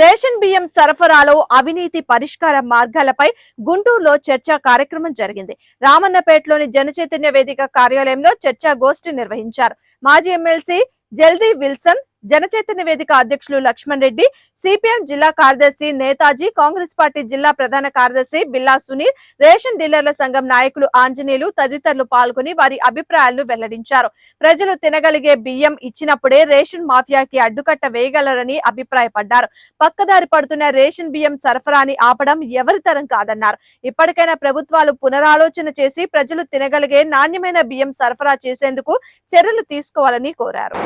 Ration బియ్యం సరఫరాలో అవినీతి పరిష్కార మార్గాలపై గుంటూరులో చర్చా కార్యక్రమం జరిగింది. రామన్నపేటలోని జనచైతన్య వేదిక కార్యాలయంలో చర్చా గోష్ఠి నిర్వహించారు. మాజీ ఎమ్మెల్సీ జల్దీ విల్సన్ జనచైతన్య వేదిక అధ్యక్షులు లక్ష్మణ్ రెడ్డి సిపిఎం జిల్లా కార్యదర్శి నేతాజీ కాంగ్రెస్ పార్టీ జిల్లా ప్రధాన కార్యదర్శి బిల్లా సునీల్ రేషన్ డీలర్ల సంఘం నాయకులు ఆంజనేయులు తదితరులు పాల్గొని వారి అభిప్రాయాలను వెల్లడించారు. ప్రజలు తినగలిగే బియ్యం ఇచ్చినప్పుడే రేషన్ మాఫియాకి అడ్డుకట్ట వేయగలరని అభిప్రాయపడ్డారు. పక్కదారి పడుతున్న రేషన్ బియ్యం సరఫరాని ఆపడం ఎవరి తరం కాదన్నారు. ఇప్పటికైనా ప్రభుత్వాలు పునరాలోచన చేసి ప్రజలు తినగలిగే నాణ్యమైన బియ్యం సరఫరా చేసేందుకు చర్యలు తీసుకోవాలని కోరారు.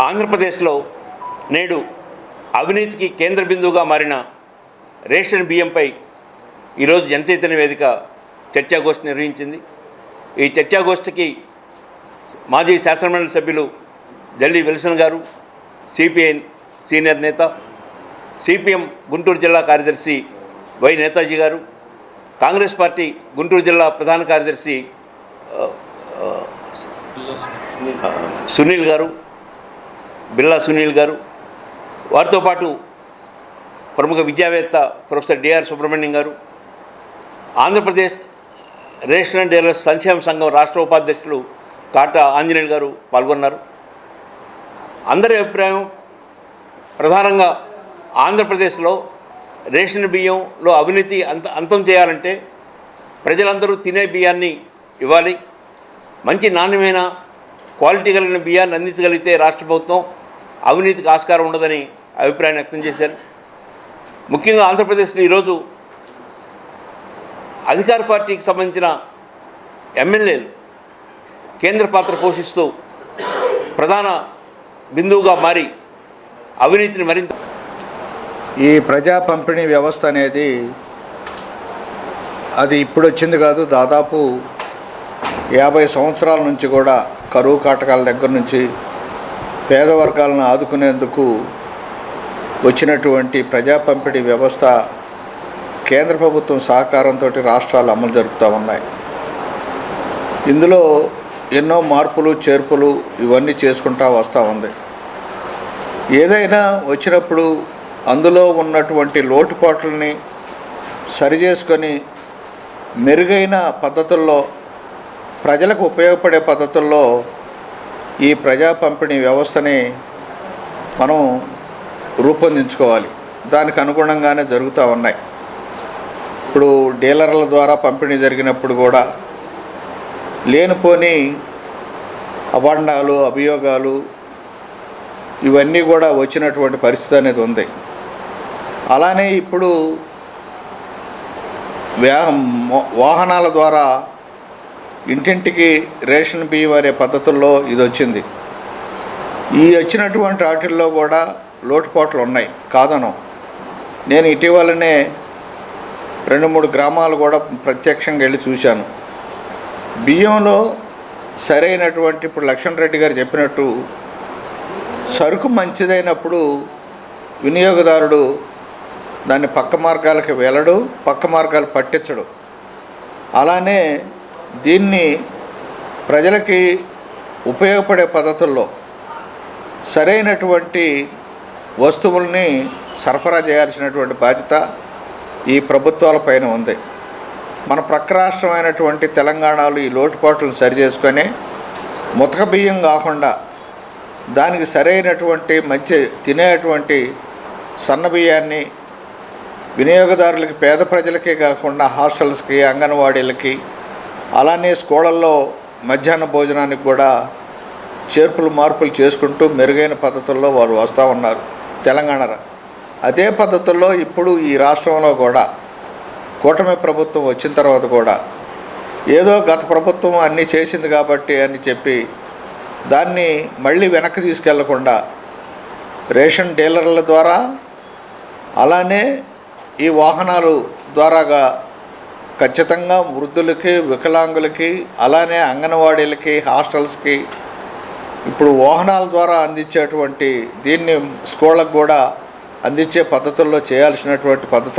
ఆంధ్రప్రదేశ్లో నేడు అవినీతికి కేంద్ర బిందువుగా మారిన రేషన్ బియ్యంపై ఈరోజు జనచైతన్య వేదిక చర్చాగోష్ఠి నిర్వహించింది. ఈ చర్చాగోష్ఠికి మాజీ శాసనమండలి సభ్యులు జల్లి విల్సన్ గారు సిపిఐ సీనియర్ నేత సిపిఎం గుంటూరు జిల్లా కార్యదర్శి వై నేతాజీ గారు కాంగ్రెస్ పార్టీ గుంటూరు జిల్లా ప్రధాన కార్యదర్శి సునీల్ గారు బిల్లా సునీల్ గారు వారితో పాటు ప్రముఖ విద్యావేత్త ప్రొఫెసర్ డిఆర్ సుబ్రహ్మణ్యం గారు ఆంధ్రప్రదేశ్ రేషన్ అండ్ డీలర్స్ సంక్షేమ సంఘం రాష్ట్ర ఉపాధ్యక్షులు కాటా ఆంజనేయులు గారు పాల్గొన్నారు. అందరి అభిప్రాయం ప్రధానంగా ఆంధ్రప్రదేశ్లో రేషన్ బియ్యంలో అవినీతి అంత అంతం చేయాలంటే ప్రజలందరూ తినే బియ్యాన్ని ఇవ్వాలి. మంచి నాణ్యమైన క్వాలిటీ కలిగిన బియ్యాన్ని అందించగలిగితే రాష్ట్ర ప్రభుత్వం అవినీతికి ఆస్కారం ఉండదని అభిప్రాయం వ్యక్తం చేశారు. ముఖ్యంగా ఆంధ్రప్రదేశ్లో ఈరోజు అధికార పార్టీకి సంబంధించిన ఎమ్మెల్యేలు కేంద్ర పాత్ర పోషిస్తూ ప్రధాన బిందువుగా మారి అవినీతిని మరింత ఈ ప్రజా పంపిణీ వ్యవస్థ అనేది అది ఇప్పుడు వచ్చింది కాదు దాదాపు యాభై సంవత్సరాల నుంచి కూడా కరువు కాటకాల దగ్గర నుంచి పేద వర్గాలను ఆదుకునేందుకు వచ్చినటువంటి ప్రజా పంపిణీ వ్యవస్థ కేంద్ర ప్రభుత్వం సహకారంతో రాష్ట్రాలు అమలు జరుపుతూ ఉన్నాయి. ఇందులో ఎన్నో మార్పులు చేర్పులు ఇవన్నీ చేసుకుంటా వస్తూ ఉంది. ఏదైనా వచ్చినప్పుడు అందులో ఉన్నటువంటి లోటుపాట్లని సరిచేసుకొని మెరుగైన పద్ధతుల్లో ప్రజలకు ఉపయోగపడే పద్ధతుల్లో ఈ ప్రజా పంపిణీ వ్యవస్థని మనం రూపొందించుకోవాలి. దానికి అనుగుణంగానే జరుగుతూ ఉన్నాయి. ఇప్పుడు డీలర్ల ద్వారా పంపిణీ జరిగినప్పుడు కూడా లేనిపోని అవాండాలు అభియోగాలు ఇవన్నీ కూడా వచ్చినటువంటి పరిస్థితి అనేది ఉంది. అలానే ఇప్పుడు వాహనాల ద్వారా ఇంటింటికి రేషన్ బియ్యం అనే పద్ధతుల్లో ఇది వచ్చింది. ఈ వచ్చినటువంటి వాటిల్లో కూడా లోటుపాట్లు ఉన్నాయి. కాదను. నేను ఇటీవలనే రెండు మూడు గ్రామాలు కూడా ప్రత్యక్షంగా వెళ్ళి చూశాను. బియ్యంలో సరైనటువంటి ఇప్పుడు లక్ష్మణ్ రెడ్డి గారు చెప్పినట్టు సరుకు మంచిదైనప్పుడు వినియోగదారుడు దాన్ని పక్క మార్గాలకి వెళ్ళడు పక్క మార్గాలు పట్టించడు. అలానే దీన్ని ప్రజలకి ఉపయోగపడే పద్ధతుల్లో సరైనటువంటి వస్తువుల్ని సరఫరా చేయాల్సినటువంటి బాధ్యత ఈ ప్రభుత్వాల పైన ఉంది. మన ప్రక్క రాష్ట్రమైనటువంటి తెలంగాణలో ఈ లోటుపాట్లను సరిచేసుకొని ముతక బియ్యం కాకుండా దానికి సరైనటువంటి మంచి తినేటువంటి సన్న బియ్యాన్ని వినియోగదారులకి పేద ప్రజలకే కాకుండా హాస్టల్స్కి అంగన్వాడీలకి అలానే స్కూళ్ళల్లో మధ్యాహ్న భోజనానికి కూడా చేర్పులు మార్పులు చేసుకుంటూ మెరుగైన పద్ధతుల్లో వారు వస్తూ ఉన్నారు. తెలంగాణ అదే పద్ధతుల్లో ఇప్పుడు ఈ రాష్ట్రంలో కూడా కూటమి ప్రభుత్వం వచ్చిన తర్వాత కూడా ఏదో గత ప్రభుత్వం అన్నీ చేసింది కాబట్టి అని చెప్పి దాన్ని మళ్ళీ వెనక్కి తీసుకెళ్ళకుండా రేషన్ డీలర్ల ద్వారా అలానే ఈ వాహనాలు ద్వారాగా ఖచ్చితంగా వృద్ధులకి వికలాంగులకి అలానే అంగన్వాడీలకి హాస్టల్స్కి ఇప్పుడు వాహనాల ద్వారా అందించేటువంటి దీన్ని స్కూళ్ళకు కూడా అందించే పద్ధతుల్లో చేయాల్సినటువంటి పద్ధతి